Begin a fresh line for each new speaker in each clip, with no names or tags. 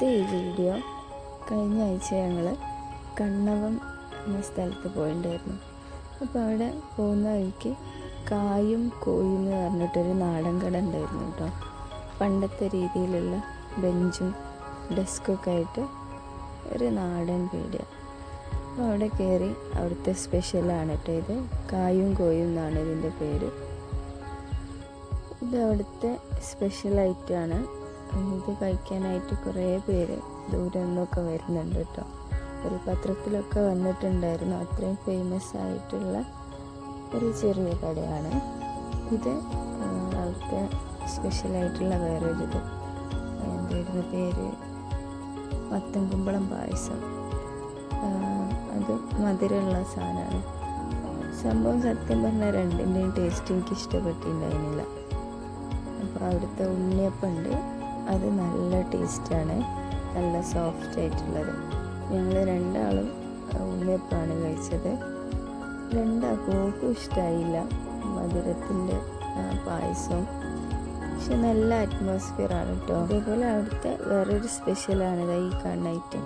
ഇന്നത്തെ ഈ വീഡിയോ കഴിഞ്ഞ ആഴ്ച ഞങ്ങൾ കണ്ണവം എന്ന സ്ഥലത്ത് പോയിട്ടുണ്ടായിരുന്നു അപ്പോൾ അവിടെ പോകുന്ന വഴിക്ക് കായും കോയും എന്ന് പറഞ്ഞിട്ടൊരു നാടൻ കട ഉണ്ടായിരുന്നു കേട്ടോ. പണ്ടത്തെ രീതിയിലുള്ള ബെഞ്ചും ഡെസ്കൊക്കെ ആയിട്ട് ഒരു നാടൻ പീടിയ അപ്പോൾ അവിടെ കയറി അവിടുത്തെ സ്പെഷ്യലാണ് കേട്ടോ ഇത്. കായും കോയും എന്നാണ് ഇതിന്റെ പേര്. ഇത് അവിടുത്തെ സ്പെഷ്യൽ ഐറ്റമാണ് ഇത് കഴിക്കാനായിട്ട് കുറേ പേര് ദൂരെ നിന്നൊക്കെ വരുന്നുണ്ട് കേട്ടോ. ഒരു പത്രത്തിലൊക്കെ വന്നിട്ടുണ്ടായിരുന്നു. അത്രയും ഫേമസ് ആയിട്ടുള്ള ഒരു ചെറിയ കടയാണ്. ഇത് അവിടുത്തെ സ്പെഷ്യലായിട്ടുള്ള വേറൊരു ഇത്. എന്തായിരുന്നു പേര്? മത്തൻകുമ്പളം പായസം. അത് മധുരമുള്ള സാധനമാണ്. സംഭവം സത്യം പറഞ്ഞാൽ രണ്ടിന്റെയും ടേസ്റ്റ് എനിക്ക് ഇഷ്ടപ്പെട്ടിട്ടുണ്ടായിരുന്നില്ല. അപ്പോൾ അവിടുത്തെ ഉണ്ണിയപ്പം ഉണ്ട് അത് നല്ല ടേസ്റ്റാണ്. നല്ല സോഫ്റ്റ് ആയിട്ടുള്ളത്. ഞങ്ങൾ രണ്ടാളും ഉണ്ണിയപ്പമാണ് കഴിച്ചത്. രണ്ടാൾക്കും ഇഷ്ടമായില്ല മധുരത്തിന്റെ പായസവും പക്ഷെ നല്ല അറ്റ്മോസ്ഫിയർ ആണ് കേട്ടോ അതേപോലെ അവിടുത്തെ വേറൊരു സ്പെഷ്യലാണ് ഇതാ ഈ കാണുന്ന ഐറ്റം.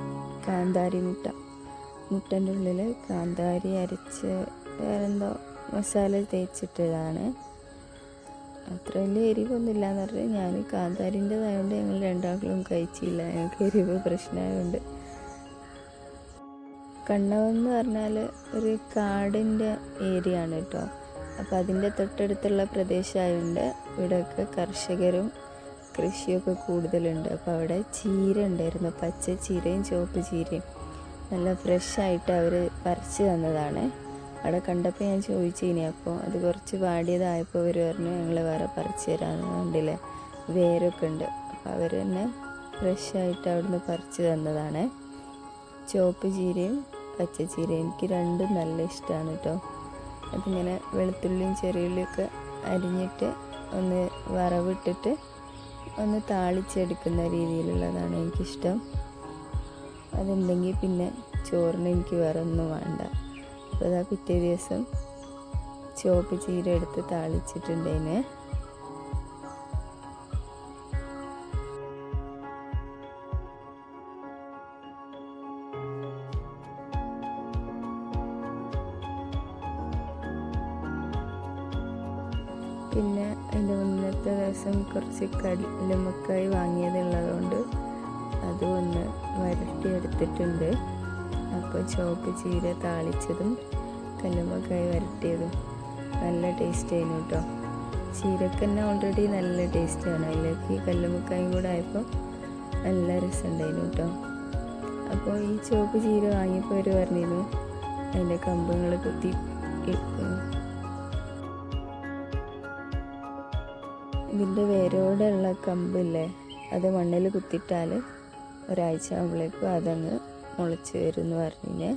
കാന്താരി മുട്ട. മുട്ടന്റെ ഉള്ളിൽ കാന്താരി അരച്ച് വേറെന്തോ മസാല തേച്ചിട്ടതാണ്. അത്ര വലിയ എരിവൊന്നുമില്ല എന്ന് പറഞ്ഞാൽ ഞാൻ കാന്താരിന്റെതായതുകൊണ്ട് ഞങ്ങൾ രണ്ടാളും കഴിച്ചില്ല. ഞങ്ങൾക്ക് എരിവ് പ്രശ്നമായതുകൊണ്ട് കണ്ണവെന്ന് പറഞ്ഞാൽ ഒരു കാടിന്റെ ഏരിയ ആണ് കേട്ടോ. അപ്പോൾ അതിന്റെ തൊട്ടടുത്തുള്ള പ്രദേശമായതുകൊണ്ട് ഇവിടെയൊക്കെ കർഷകരും കൃഷിയൊക്കെ കൂടുതലുണ്ട്. അപ്പോൾ അവിടെ ചീര ഉണ്ടായിരുന്നു. പച്ച ചീരയും ചുവപ്പ് ചീരയും. നല്ല ഫ്രഷ് ആയിട്ട് അവർ പറിച്ചു തന്നതാണ്. അവിടെ കണ്ടപ്പോൾ ഞാൻ ചോദിച്ചിനി അപ്പോൾ അത് കുറച്ച് വാടിയതായപ്പോൾ അവർ പറഞ്ഞു ഞങ്ങൾ വേറെ പറിച്ച് തരാമെന്ന് കണ്ടില്ലേ? വേരൊക്കെ ഉണ്ട്. അപ്പോൾ അവർ തന്നെ ഫ്രഷ് ആയിട്ട് അവിടുന്ന് പറിച്ചു തന്നതാണ്. ചുവപ്പ് ചീരയും പച്ച ചീരയും. എനിക്ക് രണ്ടും നല്ല ഇഷ്ടമാണ് കേട്ടോ അതിങ്ങനെ വെളുത്തുള്ളിയും ചെറിയുള്ളിയൊക്കെ അരിഞ്ഞിട്ട് ഒന്ന് വറവിട്ടിട്ട് ഒന്ന് താളിച്ചെടുക്കുന്ന രീതിയിലുള്ളതാണ് എനിക്കിഷ്ടം. അതുണ്ടെങ്കിൽ പിന്നെ ചോറിന് എനിക്ക് വേറെ ഒന്നും വേണ്ട. അപ്പോൾ ഇതാ പിറ്റേ ദിവസം ചുവപ്പ് ചീര എടുത്ത് താളിച്ചിട്ടുണ്ടേന്. പിന്നെ അതിന്റെ മുന്നത്തെ ദിവസം കുറച്ച് കല്ലുമ്മക്കായി വാങ്ങിയതുള്ളതുകൊണ്ട് അതും ഒന്ന് വരട്ടിയെടുത്തിട്ടുണ്ട്. അപ്പോൾ ചുവപ്പ് ചീര താളിച്ചതും കല്ലുമ്മക്കായി വരട്ടിയതും നല്ല ടേസ്റ്റ് ആയിരുന്നു കേട്ടോ ചീരക്ക് തന്നെ ഓൾറെഡി നല്ല ടേസ്റ്റാണ് അതിലേക്ക് കല്ലുമ്മക്കായും കൂടെ ആയപ്പോൾ നല്ല രസമുണ്ടായിരുന്നു കേട്ടോ അപ്പോൾ ഈ ചുവപ്പ് ചീര വാങ്ങിയപ്പോൾ അവർ പറഞ്ഞിരുന്നു അതിന്റെ കമ്പങ്ങൾ കുത്തി ഇതിന്റെ വേരോടെയുള്ള കമ്പില്ലേ അത് മണ്ണിൽ കുത്തിയിട്ടാൽ ഒരാഴ്ച ആകുമ്പോഴേക്കും അതങ്ങ് മുളച്ച് വരും എന്ന് പറഞ്ഞിന്.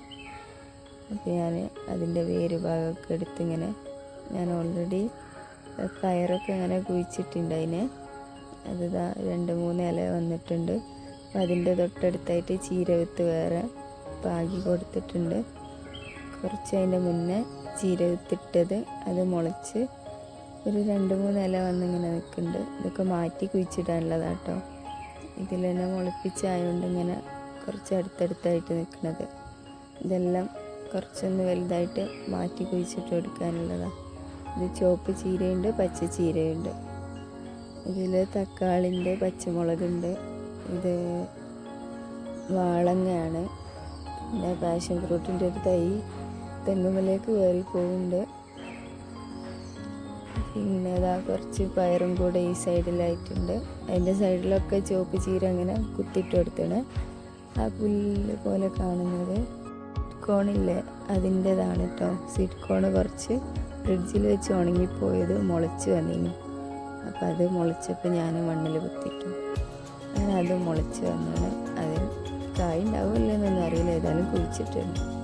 അപ്പോൾ ഞാൻ അതിന്റെ വേര് ഭാഗമൊക്കെ എടുത്തിങ്ങനെ ഞാൻ ഓൾറെഡി കയറൊക്കെ ഇങ്ങനെ കുഴിച്ചിട്ടുണ്ട് അതിന് അത് ഇതാ രണ്ട് മൂന്ന് ഇല വന്നിട്ടുണ്ട്. അപ്പോൾ അതിന്റെ തൊട്ടടുത്തായിട്ട് ചീര വിത്ത് വേറെ പാകി കൊടുത്തിട്ടുണ്ട്. കുറച്ച് അതിന്റെ മുന്നേ ചീര വിത്തിട്ടത് അത് മുളച്ച് ഒരു രണ്ട് മൂന്ന് ഇല വന്നിങ്ങനെ നിൽക്കുന്നുണ്ട്. ഇതൊക്കെ മാറ്റി കുഴിച്ചിടാനുള്ളതാട്ടോ. ഇതിൽ തന്നെ മുളപ്പിച്ചായതുകൊണ്ട് ഇങ്ങനെ കുറച്ച് അടുത്തടുത്തായിട്ട് നിൽക്കുന്നത്. ഇതെല്ലാം കുറച്ചൊന്ന് വലുതായിട്ട് മാറ്റി കുഴിച്ചിട്ട് കൊടുക്കാനുള്ളതാണ് ഇത് ചുവപ്പ് ചീരയുണ്ട് പച്ച ചീരയുണ്ട്. ഇതിൽ തക്കാളിന്റെ പച്ചമുളകുണ്ട്. ഇത് വാളങ്ങയാണ്. പിന്നെ പാഷൻ ഫ്രൂട്ടിന്റെ ഒരു തൈ തെങ്ങുമലേക്ക് കയറി പോകുന്നുണ്ട് പിന്നെ അതാ കുറച്ച് പയറും കൂടെ ഈ സൈഡിലായിട്ടുണ്ട്. അതിന്റെ സൈഡിലൊക്കെ ചുവപ്പ് ചീര അങ്ങനെ കുത്തിയിട്ട് കൊടുത്താണ് ആ പുല്ല് പോലെ കാണുന്നത്. കോണില്ലേ? അതിന്റെതാണ് കേട്ടോ സ്വീറ്റ് കോണ് കുറച്ച് ഫ്രിഡ്ജിൽ വെച്ച് ഉണങ്ങിപ്പോയത് മുളച്ച് വന്നിനി അപ്പം അത് മുളച്ചപ്പോൾ ഞാൻ മണ്ണിൽ കുത്തിട്ടു. അങ്ങനെ അത് മുളച്ച് വന്നാണ് അതിൽ കായ് ഉണ്ടാവില്ലെന്നൊന്നും അറിയില്ല. ഏതായാലും കുഴിച്ചിട്ടുണ്ട്.